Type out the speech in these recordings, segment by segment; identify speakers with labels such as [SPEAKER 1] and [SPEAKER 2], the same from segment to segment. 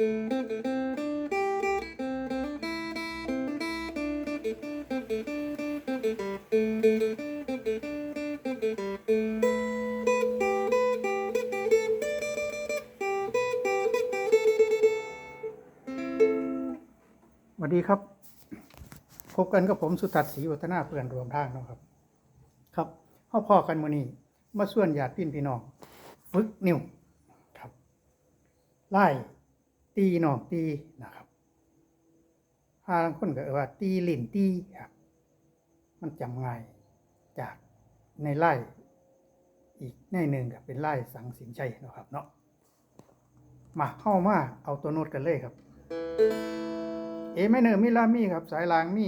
[SPEAKER 1] วัสดีครับ พบกันกับผมสุทัศน์ศรีวัฒนาเพื่อนรวมทางนะครับ ครับพ่อพ่อกันมือนี้มาส่วนญาติพี่พี่น้อง ฝึกนิ้วครับไล่ ตีนองตีนะครับพาลางคนก็เอ่ยว่า ตีลิ่นตีครับมันจำง่ายจากในไล่อีกในหนึ่งก็เป็นไล่สังสินชัยนะครับเนาะมาเข้ามาเอาตัวโน้ตกันเลยครับ เอไม่เนอร์มิลามีครับ สายลางมี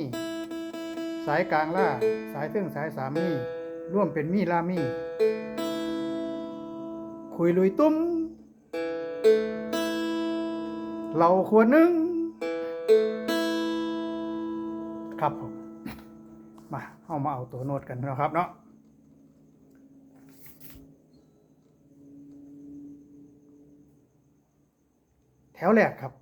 [SPEAKER 1] สายกลางล่า สายเทิงสายสามมี ร่วมเป็นมีลามี คุยลุยตุ้ม เราควรหนึ่งครับผม มาเอามาเอาตัวโน้ตกันนะครับเนาะแถวแรกครับ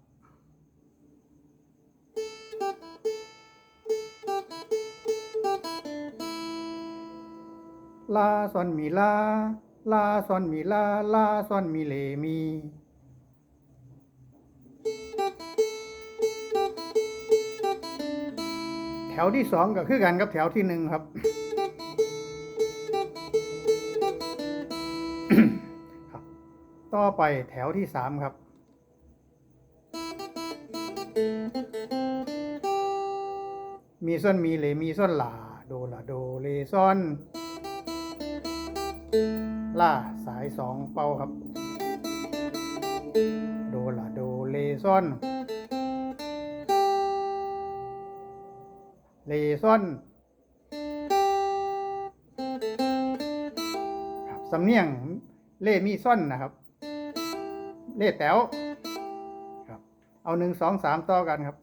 [SPEAKER 1] ลาซอนมีลา ลาซอนมีลา ลาซอนมีเลมี แถวที่สองก็คือกันกับแถวที่หนึ่งครับครับ ต่อไปแถวที่สามครับ มีส้นมีเลมีส้นลาโดลาโดเลส้นล่าสายสองเป่าครับ โดลาโดเลส้น เลส้นครับสำเนียงเล่มีส้นนะครับ เล่แต๋วครับ เอาหนึ่งสองสามต่อกันครับ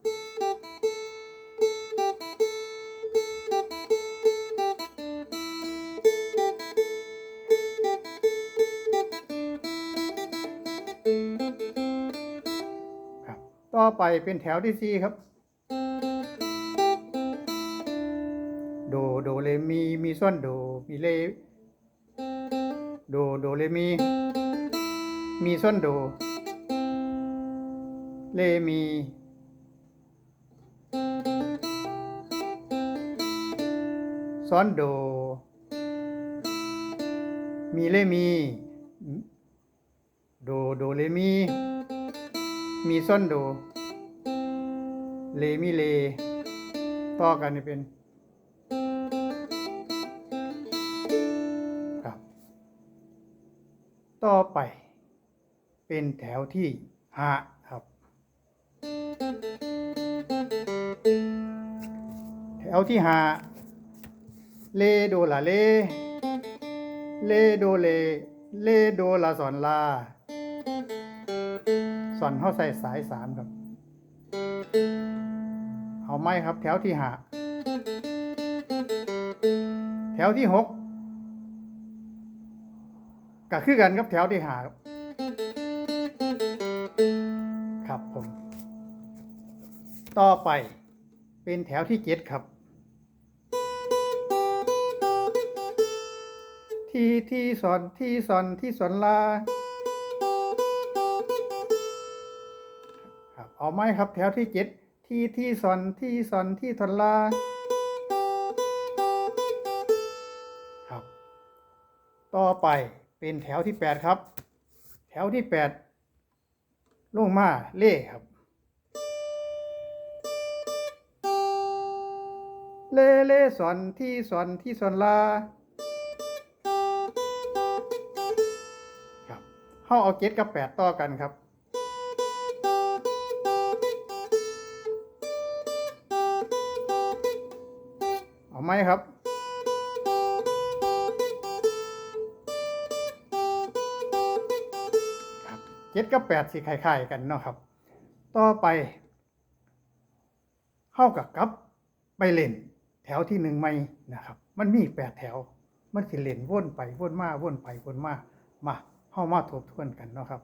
[SPEAKER 1] ครับต่อไปเป็นแถวที่สี่ครับ มีมีส้นโดมีเลโดโดเลมี มีส้นโด เลมี ซ้อนโด มีเลมี โดโดเลมี มีส้นโด เลมีเล ต่อกันนี่เป็น ต่อไป เป็นแถวที่ห้าครับ แถวที่หาเลโดลาเล เลโดเล เลโดลาสอนลาสอนเข้าใส่สายสามครับ เอาไหมครับแถวที่หาแถวที่หก ก็คือกันกับแถวที่หาครับครับผม ต่อไปเป็นแถวที่เจ็ดครับ ที่ที่สอนที่สอนที่สอนลาครับเอาไหมครับแถวที่เจ็ดที่ที่สอนที่สอนที่ทอนลาครับ ต่อไป เป็นแถวที่แปดครับ แถวที่แปดลงมาเล่ครับ เล่เล่สอนที่สอนที่สอนลาครับเข้าเอาเจ็กับแปดต่อกันครับเอาไหมครับ ดกับแปดสิคล้ายๆกันเนาะครับ ต่อไปเข้ากับกับไปเล่น แถวที่หนึ่งไมนะครับ มันมีแปดแถว มันสิเล่นวนไปวนมาวนไปวนมามาเข้ามาทบทวนกันเนาะครับ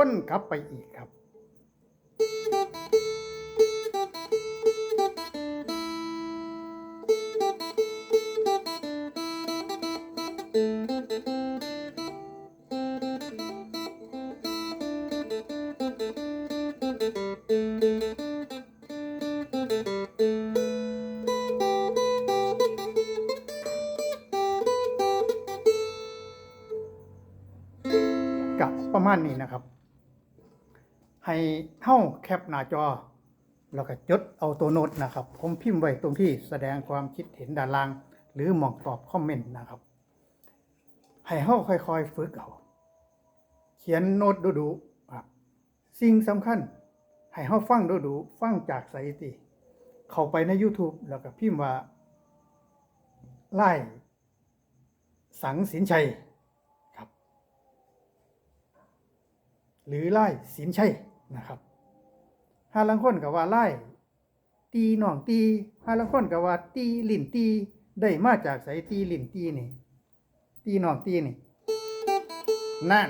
[SPEAKER 1] ้นกลับไปอีกครับ กับประมาณนี้นะครับ เท่าแคปหน้าจอ แล้วก็จดเอาตัวโน้ตนะครับ ผมพิมพ์ไว้ตรงที่แสดงความคิดเห็นด้านล่าง หรือมองตอบคอมเมนต์นะครับ ให้เท่าค่อยๆฝึกเอาเขียนโน้ตดูๆครับสิ่งสำคัญ ให้เท่าฟังดูๆฟังจากสถิติ เข้าไปใน YouTube แล้วก็พิมพ์ว่าไล่สังสินชัยครับ หรือไล่สินชัยนะครับ ฮาลังคนกับว่าไล่ตีหน่องตีฮาลังคนกับว่าตีหลินตีได้มาจากสายตีหลินตีนี่ ตีหน่องตีนี่ นั่น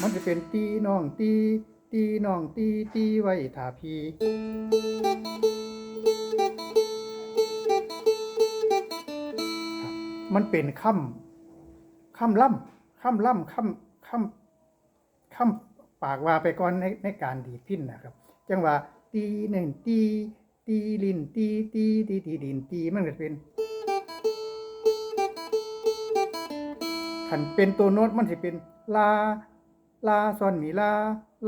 [SPEAKER 1] มันจะเป็นตีน่องตี ตีน่องตีตีไว้ถาพีมันเป็นค่ำค่ำล่ำค่ำล่ำค่ำค่ำ คำปากว่าไปก่อนในในการดีดพินนะครับ จังว่าตีหนึ่งตีตีลินตีตีตีตีดินตีมันก็เป็นขันเป็นตัวโน้ตมันจะเป็นลาลาซอนมีลา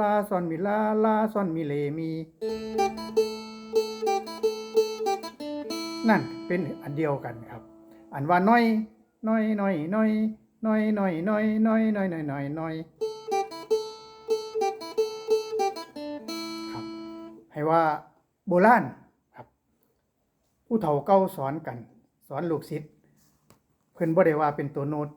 [SPEAKER 1] ลาซอนมีลาลาซอนมีเลมี นั่นเป็นอันเดียวกันครับ อันว่าน้อยน้อยน้อยน้อยน้อยน้อยน้อยน้อยน้อยน้อยน้อย ว่าโบราณครับ ผู้เฒ่าเก้าสอนกัน สอนลูกศิษย์เพิ่นบ่ได้ว่าเป็นตัวโน้ต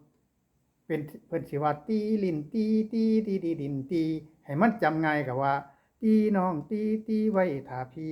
[SPEAKER 1] เป็นเพิ่นสิว่าตีลินตีตีตีดินตีให้มันจำง่ายกับว่าตีน้องตีตีไว้ถาพี่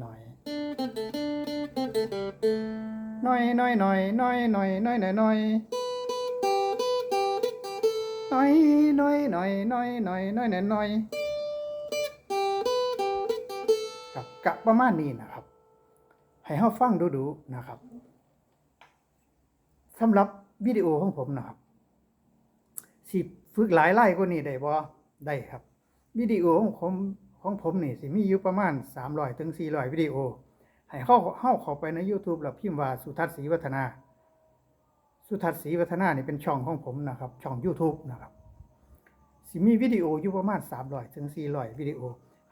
[SPEAKER 1] หน่อยหน่อยหน่อยหน่อยหน่อยหน่อยหน่อยหน่อยหน่อยหน่อยหน่อยหน่อยหน่อยหน่อยหน่อยหน่อยหน่อยกับกะประมาณนี้นะครับ ให้เฮาฟังดูๆนะครับสำหรับวิดีโอของผมนะครับสิฝึกหลายไล่กว่านี้ได้บ่ได้ครับวิดีโอของผม ของผมนี่สิมีอยู่ประมาณ 300ถึง400 วิดีโอ ให้เข้าเข้าเข้าไปใน YouTube แล้วพิมพ์ว่าสุทัศน์ศรีวัฒนา สุทัศน์ศรีวัฒนานี่เป็นช่องของผมนะครับ ช่อง YouTube นะครับ สิมีวิดีโออยู่ประมาณ 300ถึง400 วิดีโอ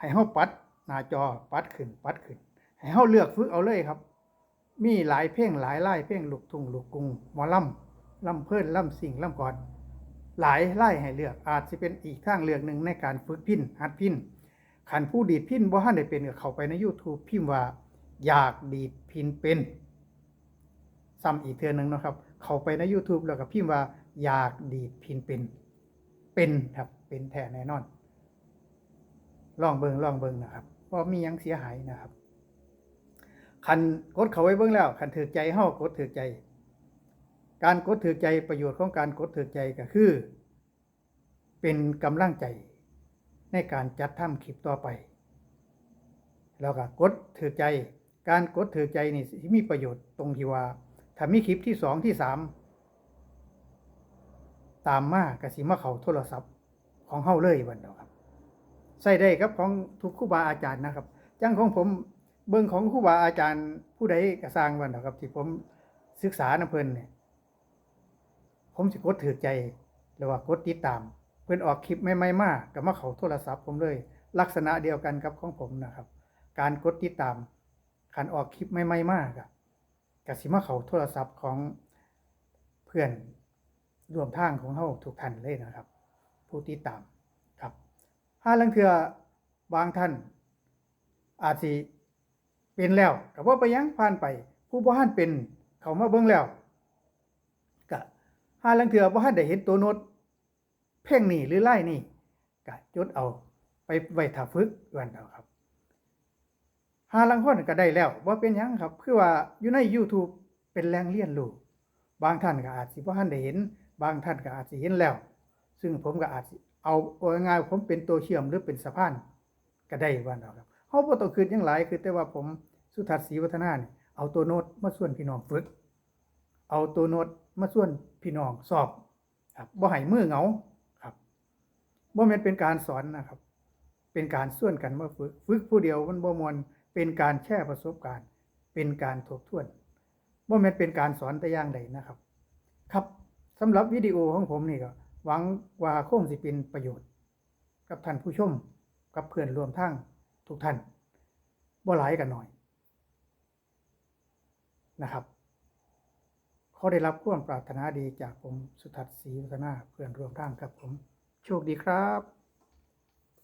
[SPEAKER 1] ให้เฮาปัดหน้าจอปัดขึ้น ปัดขึ้น ให้เฮาเลือกฝึกเอาเลยครับ มีหลายเพลงหลายไล่เพลงลูกทุ่งลูกกรุงหมอลำลำเพิ่นลำสิ่งลำกอนหลายไล่ให้เลือกอาจจะเป็นอีกทางเลือกหนึ่งในการฝึกพินหัดพิน ขันผู้ดีดพินบ่ทันได้เป็นก็เข้าไปใน YouTube พิมพ์ว่าอยากดีดพินเป็นซ้ำอีกเทื่อหนึงนะครับ เข้าไปใน YouTube แล้วก็พิมพ์ว่าอยากดีดพินเป็น เป็นครับ เป็นแท้แน่นอน ลองเบิงลองเบิงนะครับว่ามีหยังเสียหายนะครับ คันกดเขาไว้เบิ่งแล้ว คันถือใจเฮากดถือใจ การกดถือใจประโยชน์ของการกดถือใจก็คือ เป็นกำลังใจ ในการจัดทำคลิปต่อไป แล้วก็กดถือใจ การกดถือใจนี่มีประโยชน์ตรงที่ว่าถ้ามีคลิปที่สองที่สามตามมาก็สิมาเขาโทรศัพท์ของเฮาเลยวันเดียวครับใส่ได้ครับของทุกครูบาอาจารย์นะครับจังของผมเบิ่งของครูบาอาจารย์ผู้ใดก็สร้างวันเนาะครับ ที่ผมศึกษานำเพิ่นเนี่ยผมสิกดถือใจหรือว่ากดติดตาม เพิ่นออกคลิปใหม่ๆมาก็มาเขาโทรศัพท์ผมเลย ลักษณะเดียวกันกับของผมนะครับ การกดติดตามคันออกคลิปใหม่ๆมาก็ก็สิมาเขาโทรศัพท์ของเพื่อนร่วมทางของเฮาทุกท่านเลยนะครับ ผู้ติดตามครับห้าลังเทือบางท่าน อาจสิเป็นแล้วก็บ่าไปยังผ่านไป ผู้บ่ทันเป็นเขามาเบิ่งแล้วก็ห้าลังเทือบ่ทันได้เห็นตัวโน้ต พ่งนี่หรือไล่นี่ก็จดเอาไปไว้ถ้าฝึกวันเอาครับหาลังคนก็ได้แล้วบ่าเป็นยังครับ คือว่าอยู่ใน YouTube เป็นแหล่งเรียนรู้บางท่านก็อาจสิบ่ทันได้เห็น บางท่านก็อาจสิเห็นแล้ว ซึ่งผมก็อาจเอาเอาง่ายๆผมเป็นตัวเชื่อมหรือเป็นสะพานก็ได้ว่าเอาครับเฮาบ่ต้องคิดหยังหลายคือแต่ว่าผมสุทัศน์ศรีวัฒนานี่เอาตัวโน้ตมาส่วนพี่น้องฝึก เอาตัวโน้ตมาส่วนพี่น้องสอบครับบ่ให้มือเหงา บ่แม่นเป็นการสอนนะครับ เป็นการส่วนกันมาฝึกฝึกผู้เดียวมันบ่มวนเป็นการแชร์ประสบการณ์ เป็นการทบทวนบ่แม่นเป็นการสอนแต่อย่างใดนะครับ ครับสำหรับวิดีโอของผมนี่ก็หวังว่าคงสิเป็นประโยชน์ กับท่านผู้ชมกับเพื่อนรวมทั้งทุกท่านบ่หลายกันหน่อยนะครับขอได้รับความปรารถนาดีจากผมสุทัศน์ศรีวัฒนาเพื่อนร่วมทางครับผม โชคดีครับ